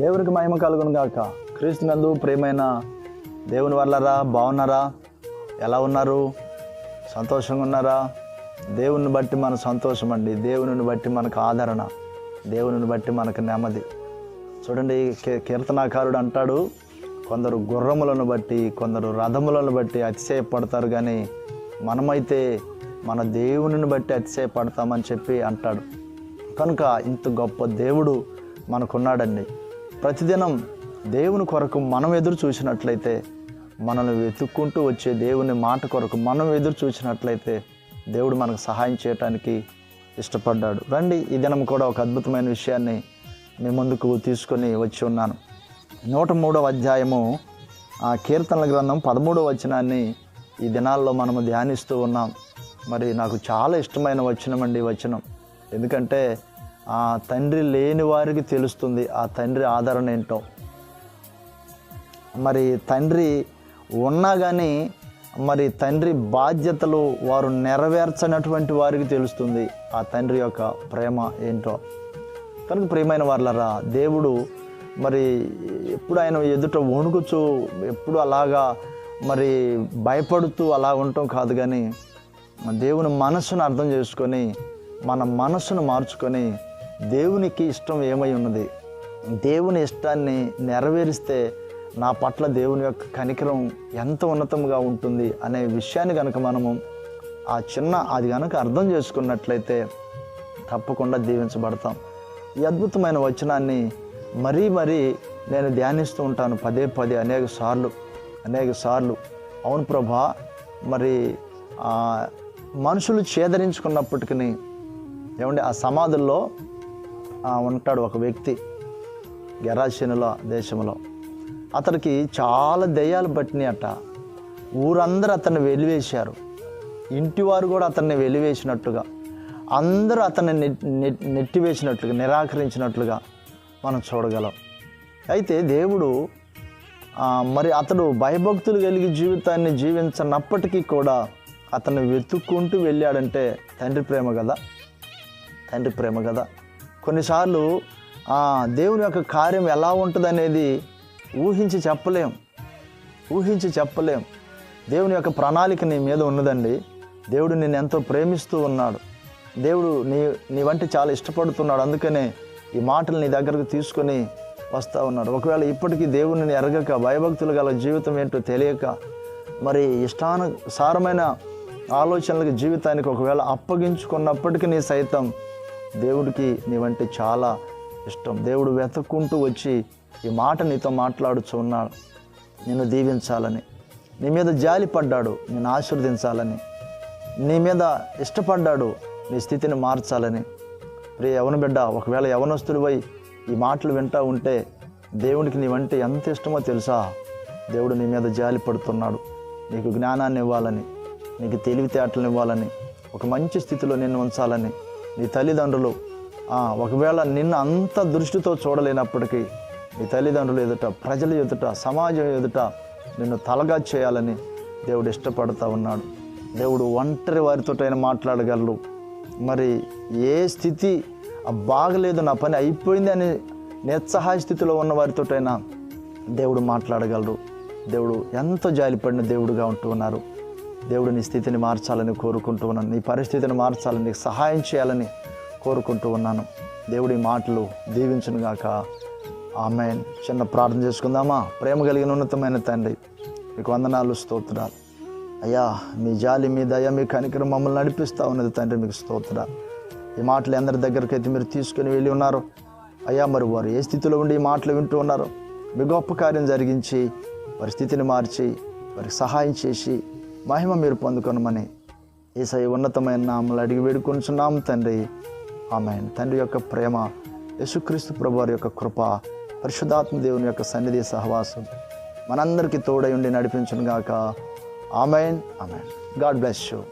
దేవునికి మహిమ కలుగును గాక. క్రీస్తునందు ప్రేమైన దేవుని వల్లరా బాగున్నారా ఎలా ఉన్నారు? సంతోషంగా ఉన్నారా? దేవుని బట్టి మన సంతోషం అండి. దేవుని బట్టి మనకు ఆదరణ. దేవుని బట్టి మనకు నెమ్మది. చూడండి కీ- కీర్తనాకారుడు అంటాడు కొందరు గుర్రములను బట్టి కొందరు రథములను బట్టి అతిశయపడతారు కానీ మనమైతే మన దేవునిని బట్టి అతిశయపడతామని చెప్పి అంటాడు. కనుక ఇంత గొప్ప దేవుడు మనకున్నాడండి. ప్రతిదినం దేవుని కొరకు మనం ఎదురు చూసినట్లయితే మనల్ని వెతుక్కుంటూ వచ్చే దేవుని మాట కొరకు మనం ఎదురు చూసినట్లయితే దేవుడు మనకు సహాయం చేయటానికి ఇష్టపడ్డాడు. రండి ఈ దినం కూడా ఒక అద్భుతమైన విషయాన్ని మీ ముందుకు తీసుకొని వచ్చి ఉన్నాను. నూట మూడవ అధ్యాయము ఆ కీర్తనల గ్రంథం పదమూడవ వచనాన్ని ఈ దినాల్లో మనము ధ్యానిస్తూ ఉన్నాం. మరి నాకు చాలా ఇష్టమైన వచనం అండి వచనం. ఎందుకంటే ఆ తండ్రి లేని వారికి తెలుస్తుంది ఆ తండ్రి ఆదరణ ఏంటో. మరి తండ్రి ఉన్నా కానీ మరి తండ్రి బాధ్యతలు వారు నెరవేర్చనటువంటి వారికి తెలుస్తుంది ఆ తండ్రి యొక్క ప్రేమ ఏంటో. కనుక ప్రేమైన వాళ్ళరా దేవుడు మరి ఎప్పుడు ఆయన ఎదుట వణుకుచు ఎప్పుడు అలాగా మరి భయపడుతూ అలా ఉండటం కాదు కానీ దేవుని మనస్సును అర్థం చేసుకొని మన మనస్సును మార్చుకొని దేవునికి ఇష్టం ఏమై ఉన్నది? దేవుని ఇష్టాన్ని నెరవేరిస్తే నా పట్ల దేవుని యొక్క కనికరం ఎంత ఉన్నతంగా ఉంటుంది అనే విషయాన్ని కనుక మనము ఆ చిన్న అది కనుక అర్థం చేసుకున్నట్లయితే తప్పకుండా దీవించబడతాం. ఈ అద్భుతమైన వచనాన్ని మరీ మరీ నేను ధ్యానిస్తూ ఉంటాను పదే పదే అనేక సార్లు అనేక సార్లు. అవును ప్రభా మరి ఆ, మనుషులు చేదరించుకున్నప్పటికీ ఏమంటే ఆ సమాధుల్లో ఉంటాడు ఒక వ్యక్తి గెరాశనుల దేశంలో. అతనికి చాలా దయ్యాలు పట్టినాయట. ఊరందరూ అతన్ని వెలివేశారు. ఇంటివారు కూడా అతన్ని వెలివేసినట్టుగా. అందరూ అతన్ని నెట్- నెట్టివేసినట్లుగా నిరాకరించినట్లుగా మనం చూడగలం. అయితే దేవుడు మరి అతడు భయభక్తులు కలిగి జీవితాన్ని జీవించనప్పటికీ కూడా అతన్ని వెతుక్కుంటూ వెళ్ళాడంటే తండ్రి ప్రేమ కదా? తండ్రి ప్రేమ కదా? కొన్నిసార్లు ఆ, దేవుని యొక్క కార్యం ఎలా ఉంటుందనేది ఊహించి చెప్పలేం. ఊహించి చెప్పలేం. దేవుని యొక్క ప్రణాళిక నీ మీద ఉన్నదండి. దేవుడు నిన్ను ఎంతో ప్రేమిస్తూ ఉన్నాడు. దేవుడు నీ నీ వంటి చాలా ఇష్టపడుతున్నాడు. అందుకనే ఈ మాటలు నీ దగ్గరకు తీసుకొని వస్తూ ఉన్నాడు. ఒకవేళ ఇప్పటికీ దేవుడిని ఎరగక భయభక్తులు గల జీవితం ఏంటో తెలియక మరి ఇష్టానుసారమైన ఆలోచనలకు జీవితానికి ఒకవేళ అప్పగించుకున్నప్పటికీ నీ సైతం దేవుడికి నీవంటే చాలా ఇష్టం. దేవుడు వెతుక్కుంటూ వచ్చి ఈ మాట నీతో మాట్లాడుచు ఉన్నాడు. నిన్ను దీవించాలని. నీ మీద జాలి పడ్డాడు. నేను ఆశీర్వదించాలని. నీ మీద ఇష్టపడ్డాడు. నీ స్థితిని మార్చాలని. ప్రియ యవన బిడ్డ ఒకవేళ యవనస్తుడివై ఈ మాటలు వింటూ ఉంటే దేవుడికి నీవంటే ఎంత ఇష్టమో తెలుసా? దేవుడు నీ మీద జాలి పడుతున్నాడు. నీకు జ్ఞానాన్ని ఇవ్వాలని నీకు తెలివితేటలను ఇవ్వాలని ఒక మంచి స్థితిలో నిన్ను ఉంచాలని నీ తల్లిదండ్రులు ఒకవేళ నిన్ను అంత దృష్టితో చూడలేనప్పటికీ నీ తల్లిదండ్రులు ఎదుట ప్రజల ఎదుట సమాజం ఎదుట నిన్ను తలగా చేయాలని దేవుడు ఇష్టపడుతూ ఉన్నాడు. దేవుడు ఒంటరి వారితోటైనా మాట్లాడగలరు మరి ఏ స్థితి బాగలేదు నా పని అయిపోయింది అని నిస్సహాయ స్థితిలో ఉన్న వారితోటైనా దేవుడు మాట్లాడగలరు దేవుడు ఎంతో జాలిపడిన దేవుడుగా ఉంటూ ఉన్నారు. దేవుడు నీ స్థితిని మార్చాలని కోరుకుంటూ ఉన్నాను. నీ పరిస్థితిని మార్చాలని నీకు సహాయం చేయాలని కోరుకుంటూ ఉన్నాను. దేవుడి మాటలు దీవించునుగాక ఆమె చిన్న ప్రార్థన చేసుకుందామా? ప్రేమ కలిగిన ఉన్నతమైన తండ్రి మీకు వందనాలు స్తోత్రాలు. అయ్యా మీ జాలి మీ దయ మీ కనికరం మమ్మల్ని నడిపిస్తూ ఉన్నది తండ్రి మీకు స్తోత్రాలు. ఈ మాటలు అందరి దగ్గరికి అయితే మీరు తీసుకుని వెళ్ళి ఉన్నారు. అయ్యా మరి వారు ఏ స్థితిలో ఉండి ఈ మాటలు వింటూ ఉన్నారు మీ గొప్ప కార్యం జరిగించి వారి స్థితిని మార్చి వారికి సహాయం చేసి మహిమ మీరు పొందుకొనమని ఈసై ఉన్నతమైన నామలు అడిగి వేడుకొనుచున్నాము తండ్రి. ఆమె తండ్రి యొక్క ప్రేమ యేసుక్రీస్తు ప్రభువారి యొక్క కృప పరిశుద్ధాత్మ దేవుని యొక్క సన్నిధి సహవాసం మనందరికీ తోడై ఉండి నడిపించును గాక amen. Amen. God bless you.